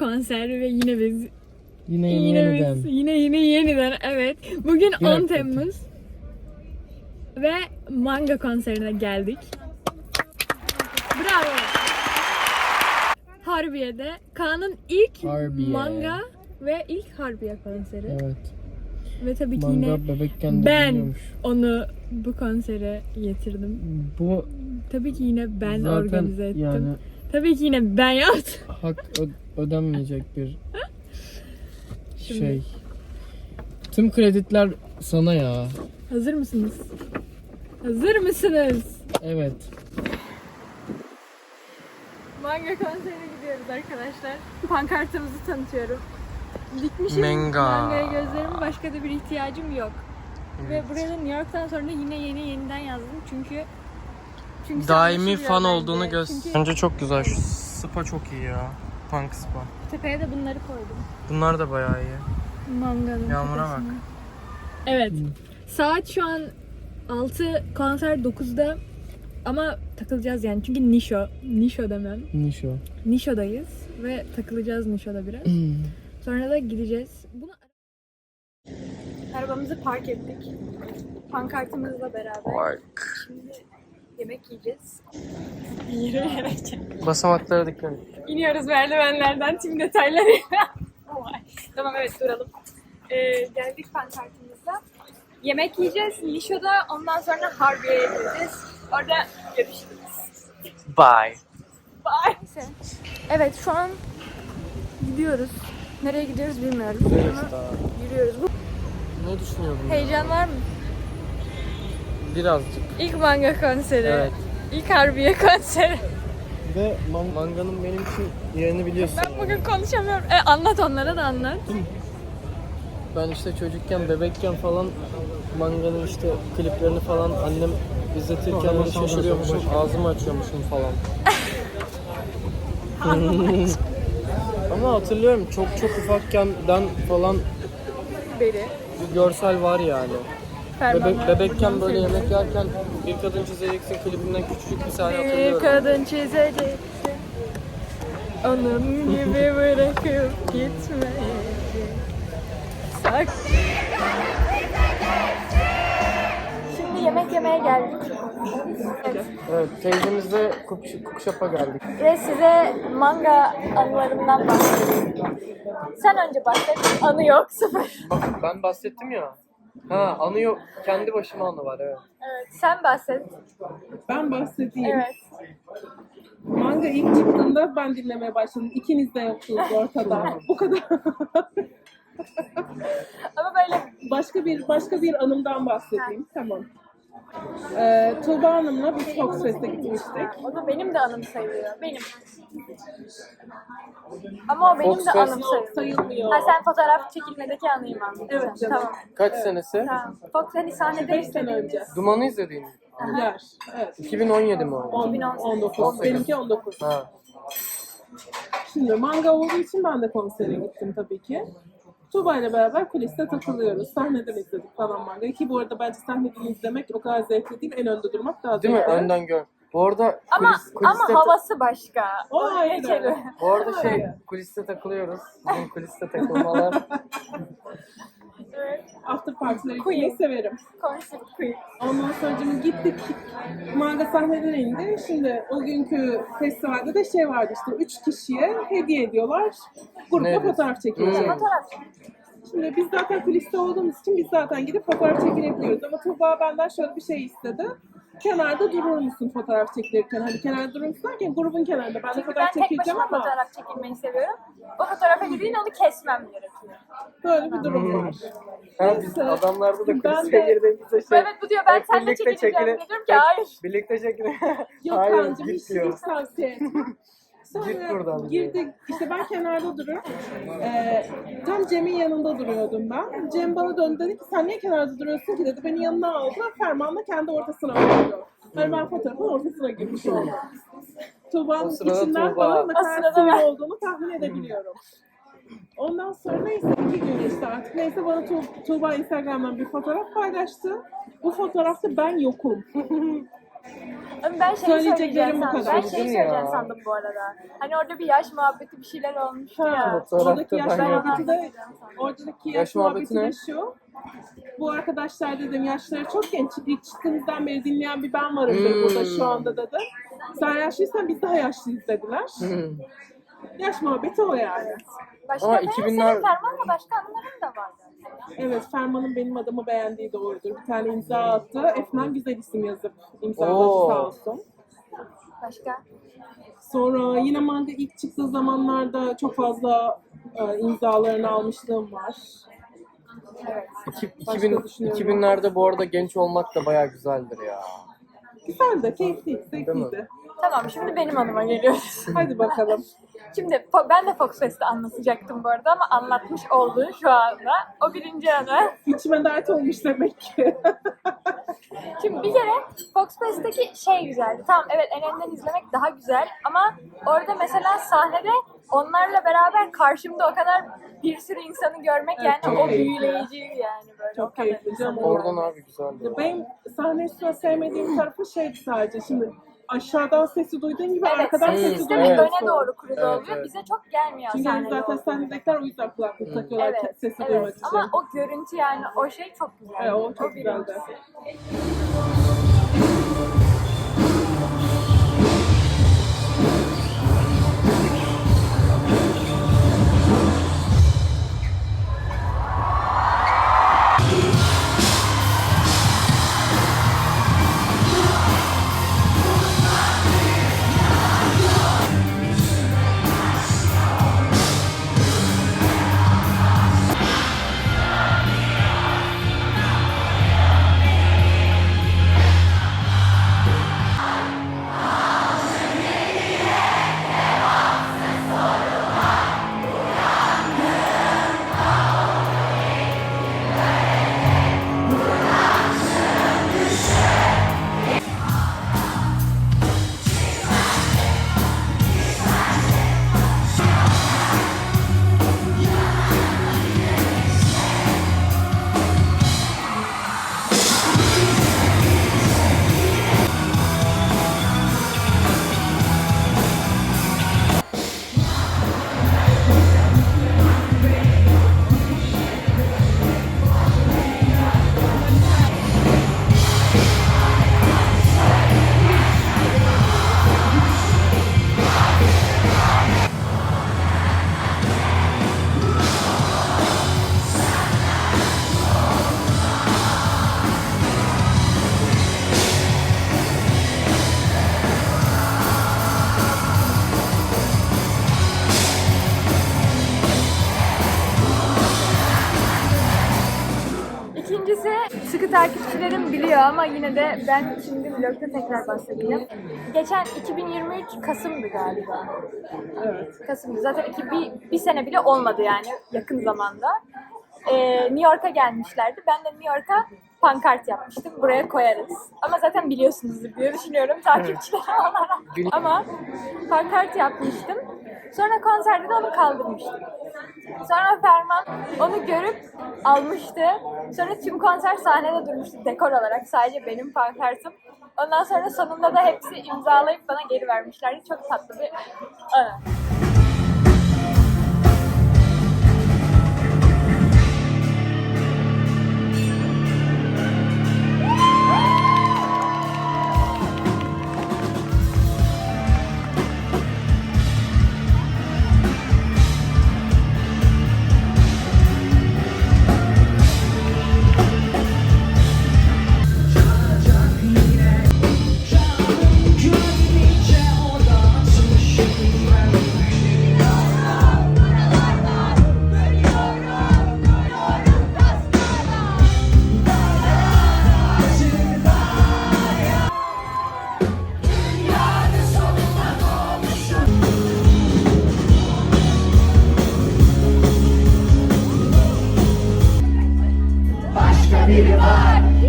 yine bir konser ve yine biz Yine yeni yine yeniden. biz yine yine yeniden evet. Bugün Bir 10 dakika. Temmuz ve manga konserine geldik. Bravo. Harbiye'de Kaan'ın ilk Harbiye. manga ve ilk Harbiye konseri. Evet. Ve tabii ki yine Manga bebekken de ben dinliyormuş. onu bu konsere getirdim. Bu Tabii ki yine ben zaten organize ettim. yani Tabii ki yine ben yaptım. hak ö- ödenmeyecek bir Şimdi- şey. Tüm krediler sana ya. Hazır mısınız? Hazır mısınız? Evet. Manga konserine gidiyoruz arkadaşlar. Pankartımızı tanıtıyorum. Dikmişim Manga. mangaya gözlerimi başka da bir ihtiyacım yok. Ve buraya da New York'tan sonra yine yeni yeniden yazdım çünkü çünkü Daimi fan olduğunu göster. Çünkü Bence çok güzel. Şu spa çok iyi ya. Punk spa. tepeye de bunları koydum. Bunlar da bayağı iyi. Manganın Yağmura bak. tepesine. Evet. Saat şu an 6 konser 9'da ama takılacağız yani çünkü Nisho. Nisho demem. Nişo. Nisho'dayız ve takılacağız Nisho'da biraz. Sonra da gideceğiz. Bunu Arabamızı park ettik. Pankartımızla beraber. Şimdi yemek yiyeceğiz. Yürüyerek. Basamaklara dikkat et. İniyoruz merdivenlerden tüm detaylarıyla. tamam evet duralım. Ee, geldik pankartımızla. Yemek yiyeceğiz Nisho'da. Ondan sonra Harbiye'ye gideceğiz. Orada görüşürüz. Bye. Bye. Evet şu an gidiyoruz. Nereye gidiyoruz bilmiyoruz. Ama yürüyoruz. Bu Ne düşünüyorsun? heyecan var mı? Birazcık. İlk manga konseri. Evet. İlk Harbiye konseri. Ve man- manganın benim için yerini biliyorsun. Ben bugün konuşamıyorum. E, anlat onlara da anlat. Ben işte çocukken, bebekken falan manganın işte kliplerini falan annem izletirken ben şaşırıyormuşum, ağzımı açıyormuşum falan. Ama hatırlıyorum çok çok ufakkenden falan Beri. bir görsel var yani. Bebe- Fermanlar. bebekken böyle yemek yerken bir kadın çizeceksin klibinden küçücük bir sahne Bir hatırlıyorum. kadın çizeceksin. Onun gibi bırakıp gitmeyecek. Sak. Şimdi yemek yemeye geldik. Evet. Evet, teyzemizle Kuk- Kukşap'a geldik. Ve size manga anılarımdan bahsedeyim. Sen önce bahset. Anı yok sıfır. Bak ben bahsettim ya. Ha anı yok. Kendi başıma anı var evet. Evet. Sen bahset. Ben bahsedeyim. Evet. Manga ilk çıktığında ben dinlemeye başladım. İkiniz de yoktunuz ortada. Bu kadar. Ama böyle başka bir başka bir anımdan bahsedeyim. Tamam. Ee, Tuğba Hanım'la biz Fox Fest'e gitmiştik. o da benim de anım sayılıyor. Benim. Ama o benim Fox de Fest- anım sayılıyor. sayılmıyor. Ha sen fotoğraf çekilmedeki anıyı mı anlatacaksın? Evet canım. Tamam. Kaç senesi? Tamam. Fox hani sahnede 5 sene önce. Dumanı izlediğin. Yer. Evet. 2017 mi o? 10, 2018. 19. Benimki 19. Ha. Şimdi manga olduğu için ben de konsere gittim tabii ki. Tuğba ile beraber kuliste takılıyoruz. Sahneden izledik falan mangayı. Ki bu arada bence sahneden izlemek o kadar zevkli değil. En önde durmak daha Değil mi? zevkli. Önden gör. Bu arada Ama kulis, kuliste, ama havası başka. O Oraya ayrı. geçelim. bu arada şey kuliste takılıyoruz. Bizim kuliste takılmalar. Evet. After partileri Queen. severim. Konsept queen. Ondan sonra şimdi gittik. Manga sahneden indi. Şimdi o günkü festivalde de şey vardı işte. Üç kişiye hediye ediyorlar. Grupla Nedir? fotoğraf çekiliyor. Hmm. Fotoğraf. Şimdi biz zaten kuliste olduğumuz için biz zaten gidip fotoğraf çekilebiliyoruz. Ama Tuğba benden şöyle bir şey istedi. Kenarda durur musun fotoğraf çekilirken? Hani kenarda durur musun derken grubun kenarında. Ben de Çünkü ben fotoğraf tek çekileceğim başıma ama fotoğraf çekilmeyi seviyorum. O fotoğrafa girdiğin onu kesmem gerekiyor. böyle bir durum var. ha biz Neyse. adamlarda da Ben kuliste de- girdiğimizde şey. Evet bu diyor ben hep seninle birlikte çekileceğim. Dedim ki hayır. Birlikte çekile. Yok Hayır kancım hiç, git diyor. hiç tavsiye etmem. Sonra girdik, işte ben kenarda duruyorum. Ee, tam Cem'in yanında duruyordum ben. Cem bana döndü dedi ki sen niye kenarda duruyorsun ki dedi. Beni yanına aldı. Ferman'la kendi ortasına koydu. Yani ben fotoğrafın ortasına girmiş oldum. Tuğba'nın içinden Tuğba. bana ne O kadar sırada sinir ben. olduğunu tahmin edebiliyorum. Ondan sonra neyse iki gün geçti artık. Neyse bana Tu- Tuğba Instagram'dan bir fotoğraf paylaştı. Bu fotoğrafta ben yokum. Ama ben şey Söyleyeceklerim söyleyeceğim bu sandım. kadar. Ben şey söyleyeceğim ya. sandım bu arada. Hani orada bir yaş muhabbeti bir şeyler olmuş ya. Fotoğrafta oradaki yaş ben muhabbeti de oradaki Yaş yaş muhabbeti muhabbeti de ne? şu. Bu arkadaşlar dedim yaşları çok genç. İlk çıktığımızdan beri dinleyen bir ben varımdır Hmm. burada şu anda dedim. Sen yaşlıysan biz daha yaşlıyız dediler. Hmm. Yaş muhabbeti o yani. Başka Ama ne? 2000'ler Senin Ferman'la başka anıların da var. Evet Ferman'ın benim adımı beğendiği doğrudur. Bir tane imza attı. Efnan güzel isim yazıp imzaladı Oo. sağ olsun. Başka? Sonra yine manga ilk çıktığı zamanlarda çok fazla e, imzalarını almışlığım var. Evet. İki- Başka 2000, düşünüyorum. 2000'lerde bu arada genç olmak da bayağı güzeldir ya. Güzel de keyifliydi, zevkliydi. Tamam şimdi benim anıma geliyoruz. Hadi bakalım. Şimdi ben de Fox Fest'i anlatacaktım bu arada ama anlatmış oldun şu anda. O birinci anı. İçime dert olmuş demek ki. Şimdi bir kere Fox Fest'teki şey güzeldi. Tamam evet en önden izlemek daha güzel ama orada mesela sahnede onlarla beraber karşımda o kadar bir sürü insanı görmek Evet, yani o keyifli. büyüleyiciydi yani böyle o Çok kadar keyifli insan. canım. Oradan abi güzeldi. Benim sahne üstüne sevmediğim tarafı şeydi sadece. Şimdi aşağıdan sesi duyduğun gibi Evet, arkadan Hmm, sesi sistemi evet. duymuyorsun. öne doğru kurulu Evet, oluyor. evet. Bize çok gelmiyor Çünkü hani sahnede zaten o. sahnedekiler o yüzden kulaklık takıyorlar Evet, sesi evet. duymak için. Ama o görüntü yani o şey çok güzel. Evet, o çok güzeldi. Yine de ben şimdi vlogda tekrar bahsedeceğim. Geçen 2023 Kasım'dı galiba. Evet. Kasım'dı. Zaten iki, bir, bir sene bile olmadı yani yakın zamanda. Ee, New York'a gelmişlerdi. Ben de New York'a pankart yapmıştım. Buraya koyarız. Ama zaten biliyorsunuzdur diye düşünüyorum takipçiler olarak. Ama pankart yapmıştım. Sonra konserde de onu kaldırmıştım. Sonra Ferman onu görüp almıştı. Sonra tüm konser sahnede durmuştu dekor olarak. Sadece benim pankartım. Ondan sonra sonunda da hepsi imzalayıp bana geri vermişlerdi. Çok tatlı bir anı.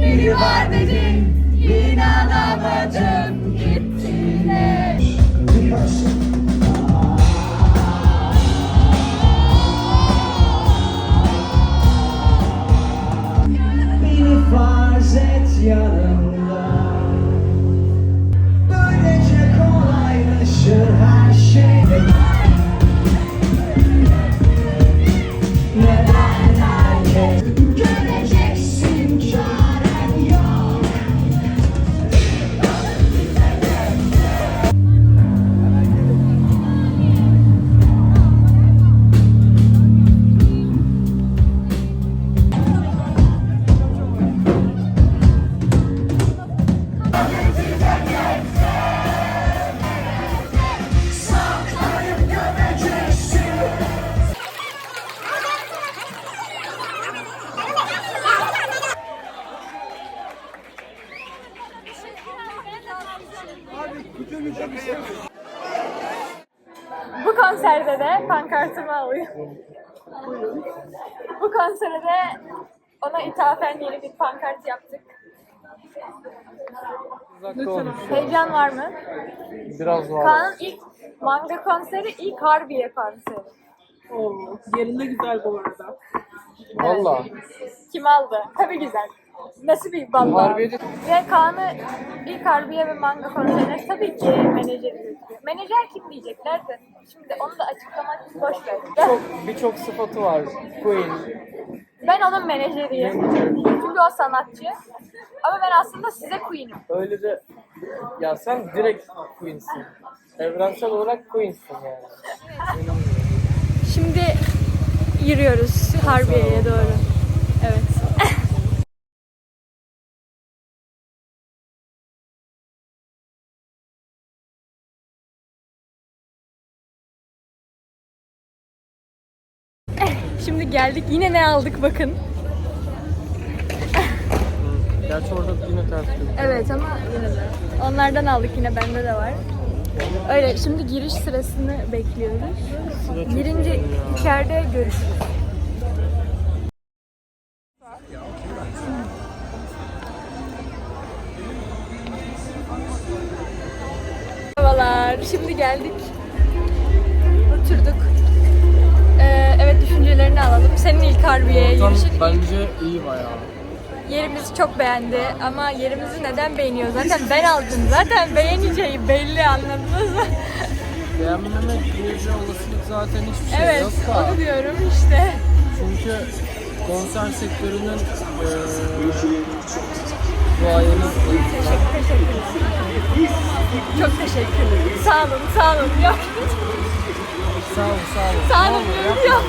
Biri var dedin İnanamadım gittiğine Beni farz et yanımda Bu konserde de pankartımı alıyorum. Bu konserde de ona ithafen yeni bir pankart yaptık. Heyecan var mı? Biraz var. Kaan'ın ilk manga konseri ilk Harbiye konseri. Oo, yerinde güzel bu arada. Valla. Kim aldı? Tabii güzel. Nasıl bir balla? Harbiye'de Ve Kaan'ı ilk Harbiye ve manga konserine tabii ki menajeri götürüyor. Menajer kim diyecekler de. Şimdi onu da açıklamak boş ver. Ben- çok birçok sıfatı var. Queen. Ben onun menajeriyim. Çünkü o sanatçı. Ama ben aslında size queen'im. Öyle de ya sen direkt Queen'sin. Evrensel olarak Queen'sin yani. Şimdi yürüyoruz Harbiye'ye doğru. Geldik. Yine ne aldık bakın. Gerçi orada yine ters Evet ama yine de. Onlardan aldık yine bende de var. Öyle şimdi giriş sırasını bekliyoruz. Girince içeride görüşürüz. Merhabalar. Şimdi geldik. Oturduk. Ee, evet düşüncelerini alalım. Senin ilk harbiye Ortam bence iyi bayağı. Yerimizi çok beğendi ama yerimizi neden beğeniyor? Zaten ben aldım. Zaten beğeneceği belli anladınız mı? Beğenmemek diye bir olasılık zaten hiçbir şey evet, yok da. onu diyorum işte. Çünkü konser sektörünün eee duayeni Teşekkür, teşekkür. Çok teşekkür. Sağ olun, sağ olun. Yok, Sağ ol, sağ ol. sağ olun yok.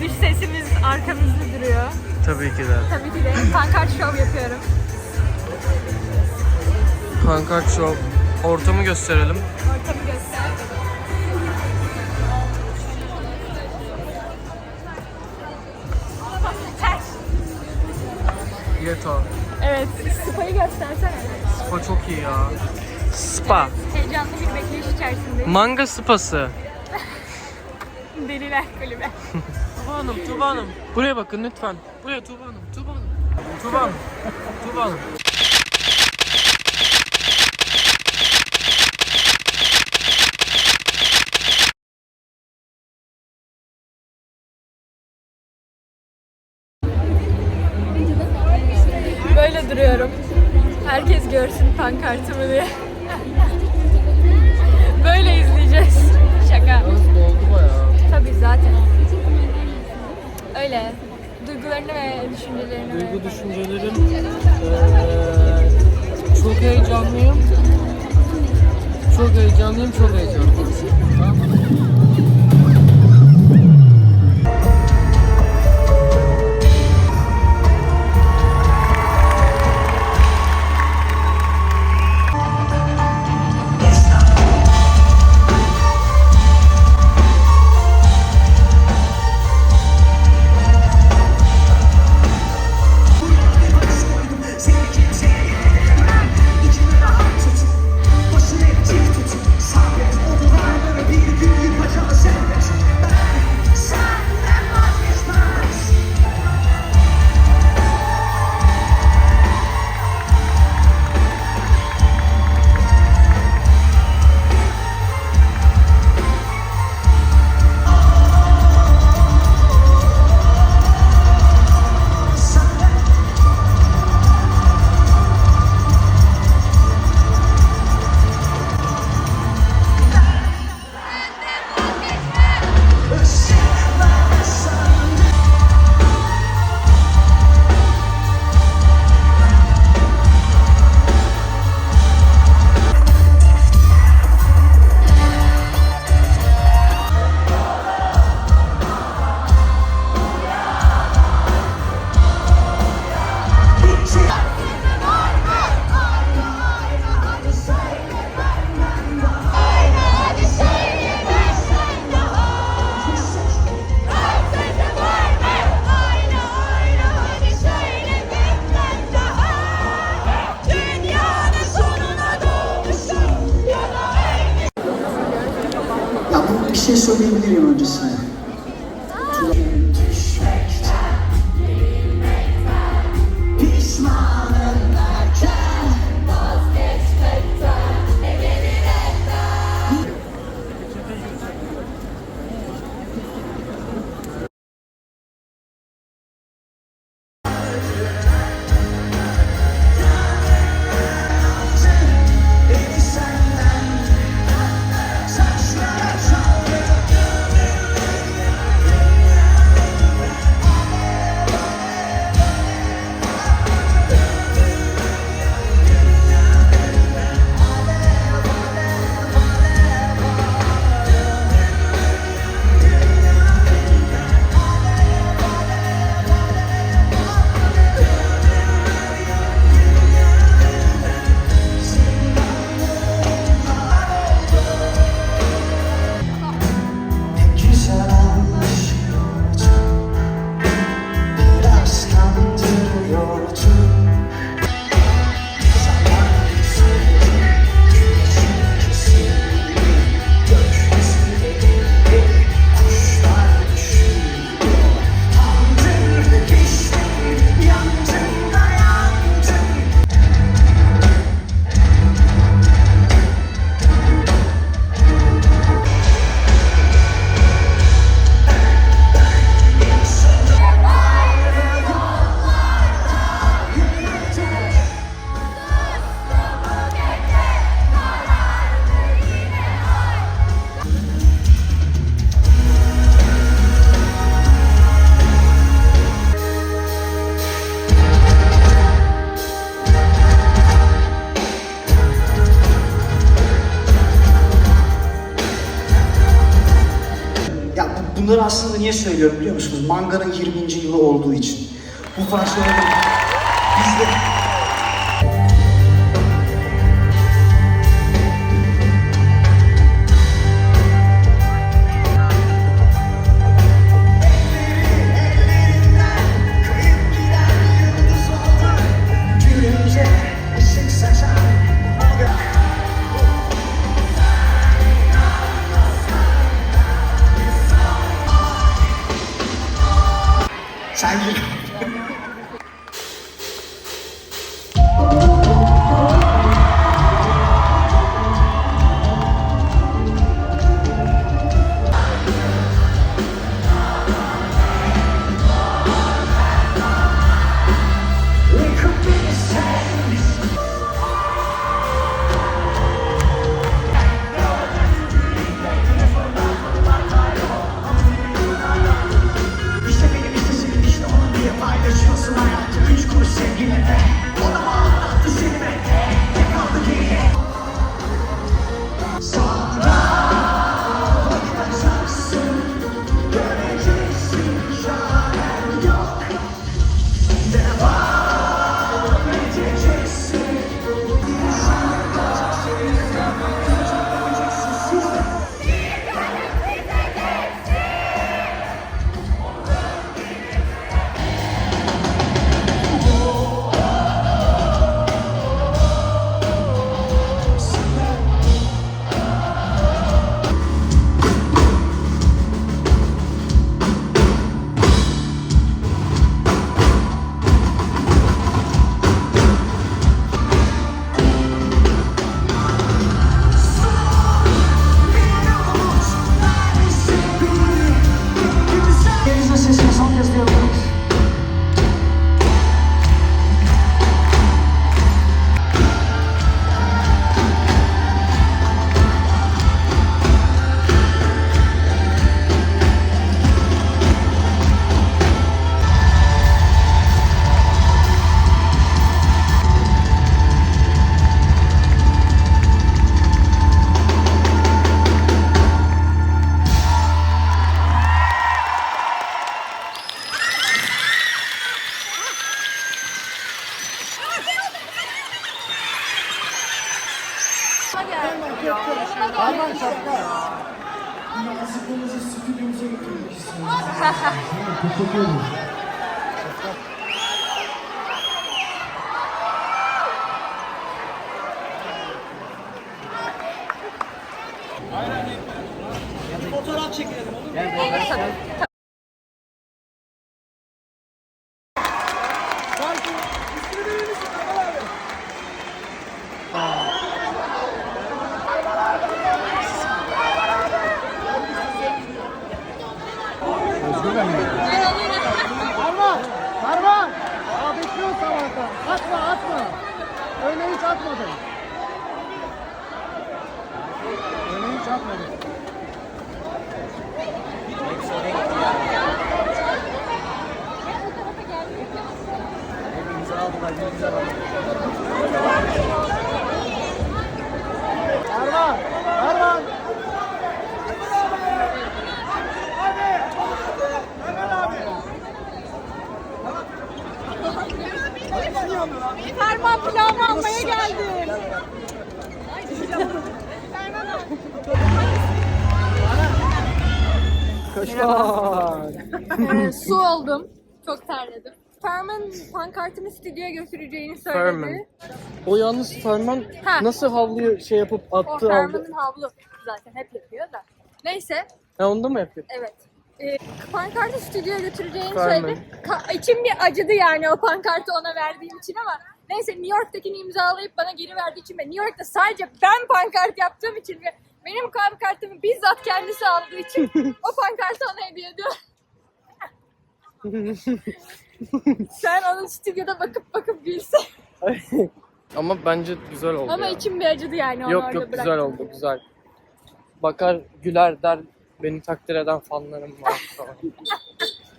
Dış sesimiz arkamızda duruyor. Tabii ki de. Tabii ki de pankart şov yapıyorum. Pankart Show. Ortamı gösterelim. Ortamı göster. Yeto. Evet, spayı göstersene. Spa çok iyi ya. Spa. Heyecanlı bir bekleyiş içerisindeyiz. Manga spası. Deliler kulübe. Tuba Hanım, Tuba Hanım. Buraya bakın lütfen. Buraya Tuba Hanım, Tuba Hanım. Tuba Hanım, Tuba Hanım. Böyle duruyorum. Herkes görsün pankartımı diye. Öyle. Duygularını ve düşüncelerini. ve- Duygu düşüncelerim. eee, çok heyecanlıyım. Çok heyecanlıyım, çok heyecanlıyım. söylüyorum biliyor musunuz? Manga'nın 20. yılı olduğu için. Bu parça terledim. Ferman pankartımı stüdyoya götüreceğini söyledi. Ferman. O yalnız Ferman Ha. nasıl havluyu şey yapıp O attı aldı. Ferman'ın havlu zaten hep yapıyor da. Neyse Ha onda mı yapıyor? evet. Ee, pankartı stüdyoya götüreceğini Ferman. söyledi. Ka- içim bir acıdı yani o pankartı ona verdiğim için ama neyse New York'takini imzalayıp bana geri verdiği için ve New York'ta sadece ben pankart yaptığım için ve benim pankartımı bizzat kendisi aldığı için o pankartı ona hediye ediyor. Sen onun stüdyoda bakıp bakıp gülsen. Ama bence güzel oldu Ama ya. içim bir acıdı yani onu Yok orada yok güzel bıraktım. oldu güzel. Bakar güler der beni takdir eden fanlarım var falan.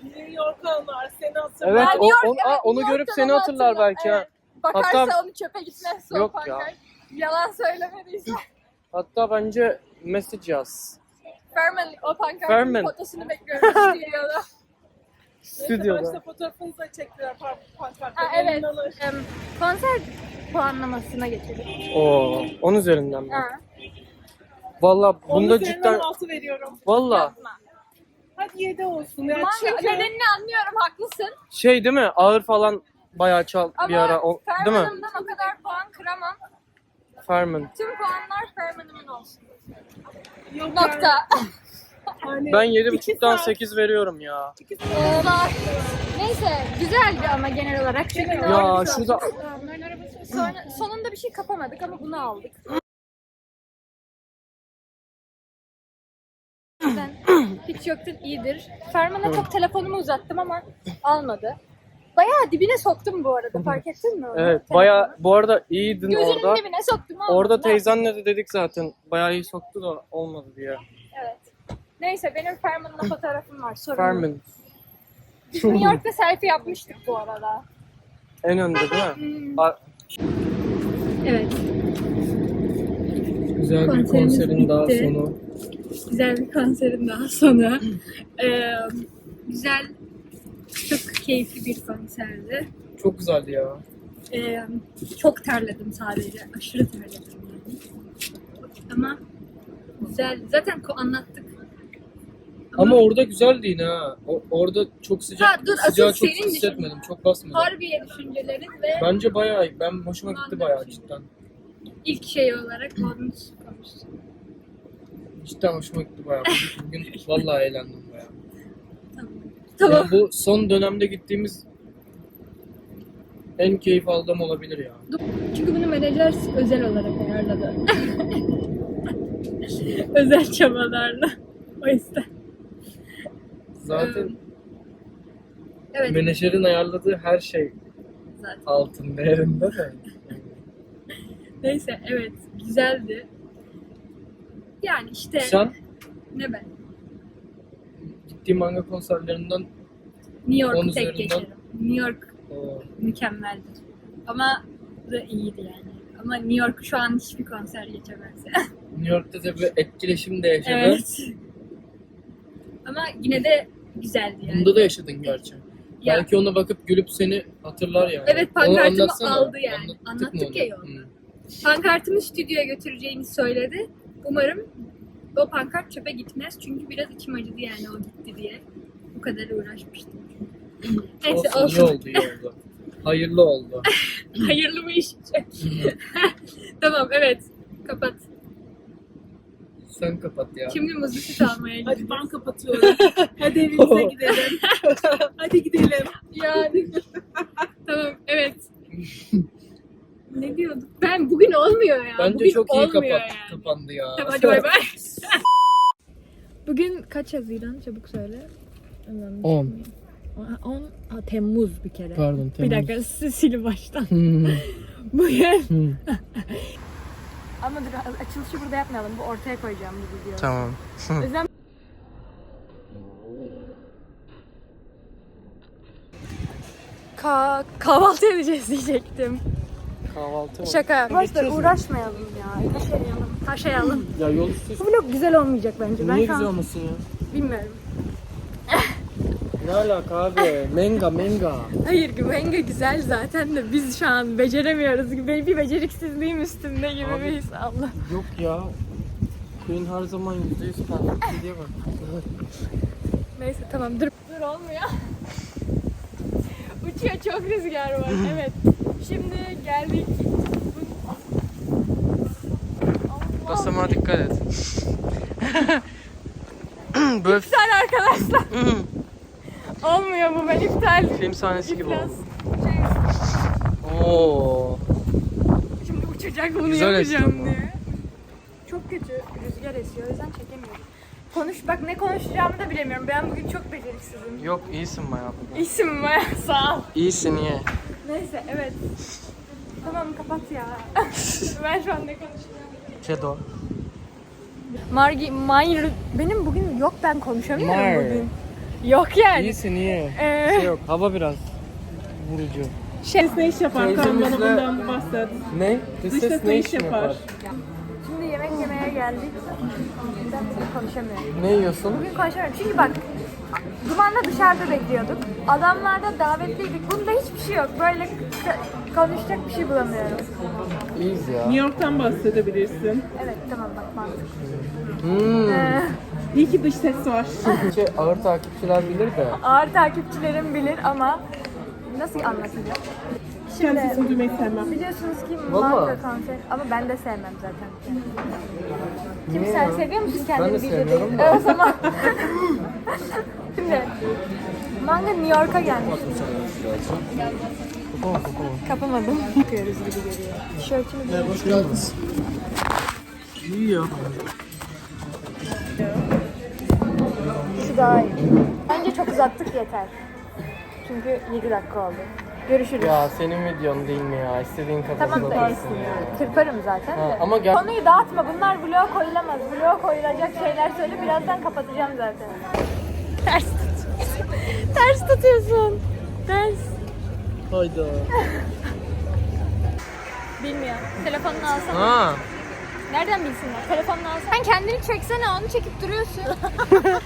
New York'lar seni hatırlar. Evet o, New York- on- aa, evet, onu New görüp York'tan seni onu hatırlar belki ha. evet. Bakarsa Hatta- onu çöpe gitmez o Yok ya. pankart. Yalan söylemediyse. Hatta bence mesaj yaz. Ferman o pankartın Ferman. fotosunu bekliyorum stüdyoda. Stüdyoda. Başta fotoğrafınızı da çektiler pan- pankartta. Ha, evet. Em, konser puanlamasına geçelim. Oo, on üzerinden mi? Ha. Valla Onun bunda üzerinden cidden altı veriyorum. valla Yapma. Hadi yedi olsun. Yani Ama çünkü nedenini anlıyorum haklısın. şey değil mi? Ağır falan bayağı çal Ama bir ara o, değil mi? Ferman'ımdan o kadar puan kıramam. Ferman. Tüm puanlar Ferman'ımın olsun. yok Nokta. Yani, Ben iki 7.5'tan saat- 8 veriyorum ya. Neyse güzeldi ama genel olarak. Çünkü Ya şurada Sonra, sonunda bir şey kapamadık ama bunu aldık. Hiç yoktan iyidir. Ferman'a çok telefonumu uzattım ama almadı. Bayağı dibine soktum bu arada fark ettin mi? onu? evet Telefonu. bayağı bu arada iyiydin Gözünün orada. dibine soktum. Orada Ne teyzenle de dedik zaten. Bayağı iyi soktu da olmadı diye. Evet. Neyse benim Ferman'la fotoğrafım var. Sorun yok. Ferman. Biz New York'ta selfie yapmıştık bu arada. En önde değil mi? Hmm. A- Evet. Güzel bir Konserimiz konserin daha bitti. sonu. Güzel bir konserin daha sonu. Ee, güzel, çok keyifli bir konserdi. Çok güzeldi ya. Ee, çok terledim sadece. Aşırı terledim yani. Ama güzel. Zaten ko- anlattık. Ama orada güzeldi yine ha. O- orada çok sıcak, Ha, dur, asıl sıcağı çok senin hissetmedim. Çok basmadı. Harbiye düşüncelerin ve Bence bayağı iyi. Ben hoşuma gitti bayağı cidden. ilk şey olarak onu konuştuk. Cidden hoşuma gitti bayağı. Bugün vallahi eğlendim bayağı. Tamam. Yani bu son dönemde gittiğimiz en keyif aldığım olabilir ya. Çünkü bunu menajer özel olarak ayarladı. özel çabalarla. O yüzden. Zaten Evet. menajerin ayarladığı her şey Zaten. altın değerinde de. Neyse evet güzeldi. Yani işte Sen ne ben? gittiğin manga konserlerinden New York'u tek geçerim. New York o, mükemmeldir. Ama bu da iyiydi yani. Ama New York şu an hiçbir konser geçemez. New York'ta da bir etkileşim de yaşadı. evet. Ama yine de güzeldi yani. Bunda da yaşadın gerçi. Ya, Belki ona bakıp gülüp seni hatırlar yani. Evet, pankartımı aldı yani. Anlattık mı Anlattık ya yolda. Hı. pankartımı stüdyoya götüreceğini söyledi. Umarım o pankart çöpe gitmez. Çünkü biraz içim acıdı yani o gitti diye. Bu kadar uğraşmıştım. Neyse Olsun, olsun. oldu, iyi oldu. Hayırlı oldu. Hayırlı bu iş için. tamam evet. Kapat. Sen kapat ya. Şimdi muzlu süt almaya Hadi gidiyoruz. ben kapatıyorum. Hadi evimize gidelim. Hadi gidelim. Yani. tamam evet. ne diyorduk? Ben bugün olmuyor ya. Bence bugün çok iyi kapat, yani. kapandı ya. Tamam hadi bay bay. Bugün kaç Haziran? Çabuk söyle. Allah'ım, 10. 10 ha, Temmuz bir kere. Pardon, Bir Temmuz. dakika siz silin baştan. Bugün. Ama dur açılışı burada yapmayalım. Bu ortaya koyacağım bu videoyu. Tamam. O yüzden Ka kahvaltı edeceğiz diyecektim. Kahvaltı mı? Şaka. Arkadaşlar uğraşmayalım ya. Taşıyalım. Taşıyalım. Ya yol üstü Bu vlog güzel olmayacak bence. Ben Niye an güzel olmasın ya? bilmiyorum. Ne alaka abi? Menga menga. Hayır güvenge güzel zaten de biz şu an beceremiyoruz gibi bir beceriksizliğim üstünde gibi Abi- bir his Allah. Yok ya. Queen her zaman yüzde yüz perfect diye bak. Neyse tamam dur. Dur olmuyor. Uçuyor çok rüzgar var. Evet. Şimdi geldik. Allah. Basamağa dikkat et. Böyle İptal arkadaşlar. Olmuyor bu ben iptal. film sahnesi gibi oldu. Oo. Şimdi uçacak bunu Güzel yapacağım diye. Çok kötü rüzgar esiyor o yüzden çekemiyorum. Konuş bak ne konuşacağımı da bilemiyorum. Ben bugün çok beceriksizim. Yok iyisin bayağı. İsim mi? Sağ ol. İyisin iyi. Neyse evet. Tamam kapat ya. ben şu an ne konuşuyorum? Kedo. Margi, Mayr... Benim bugün yok ben konuşamıyorum Mar. bugün. Yok yani. İyisin iyi. Ee, Şey yok hava biraz vurucu. şey, Ne iş yapar? Kaan bana Teyzemizle- bundan bahset. Ne? Dış ses ne ne iş iş yapar? yapar? Şimdi yemek yemeye geldik. Ben bugün konuşamıyorum. Ne yiyorsun? Bugün konuşamıyorum çünkü bak Duman'da dışarıda bekliyorduk. Adamlarda davetliydik. Bunda hiçbir şey yok. Böyle k- konuşacak bir şey bulamıyorum. İyiyiz ya. New York'tan bahsedebilirsin. Evet tamam bak mantıklı. Hmm. Ee, İyi ki dış ses var. Şey, ağır takipçiler bilir de. ağır takipçilerim bilir ama nasıl anlatacağım? Şimdi sesini duymayı sevmem. biliyorsunuz ki Vallahi. marka konser ama ben de sevmem zaten. Kim Niye sen ya? seviyor musun kendini Ben de sevmiyorum da. O zaman. Şimdi Manga New York'a gelmiş. Kokon kokon. Kapamadım. Bakıyoruz gibi geliyor. Tişörtümü geldiniz. İyi ya. Daha iyi. Bence çok uzattık yeter. Çünkü 7 dakika oldu. Görüşürüz. Ya senin videon değil mi ya? İstediğin kadar Tamam da uzatırsın ya. Kırparım zaten Ha, de. ama gel- Konuyu dağıtma. Bunlar vlog koyulamaz. Vlog koyulacak şeyler söyle. Birazdan kapatacağım zaten. Ters tutuyorsun. Ters tutuyorsun. Ters. Hayda. Bilmiyorum. Telefonunu alsana. Ha. Nereden bilsinler? Telefonunu alsana. Sen kendini çeksene. Onu çekip duruyorsun.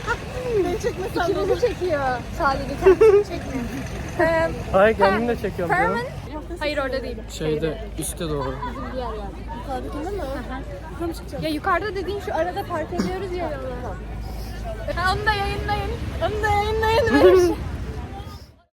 Beni çekmesen İkimizi çekiyor. Sadece kendini çekmiyor. Ee, Hayır kendini de çekiyorum Herman. canım. Hayır orada değil. Şeyde üstte doğru. Bizim diğer yer. Yukarıdakinde mi? Ya yukarıda dediğin şu arada park ediyoruz ya yolda. Onu da yayınlayın. Onu da yayınlayın. Böyle bir şey.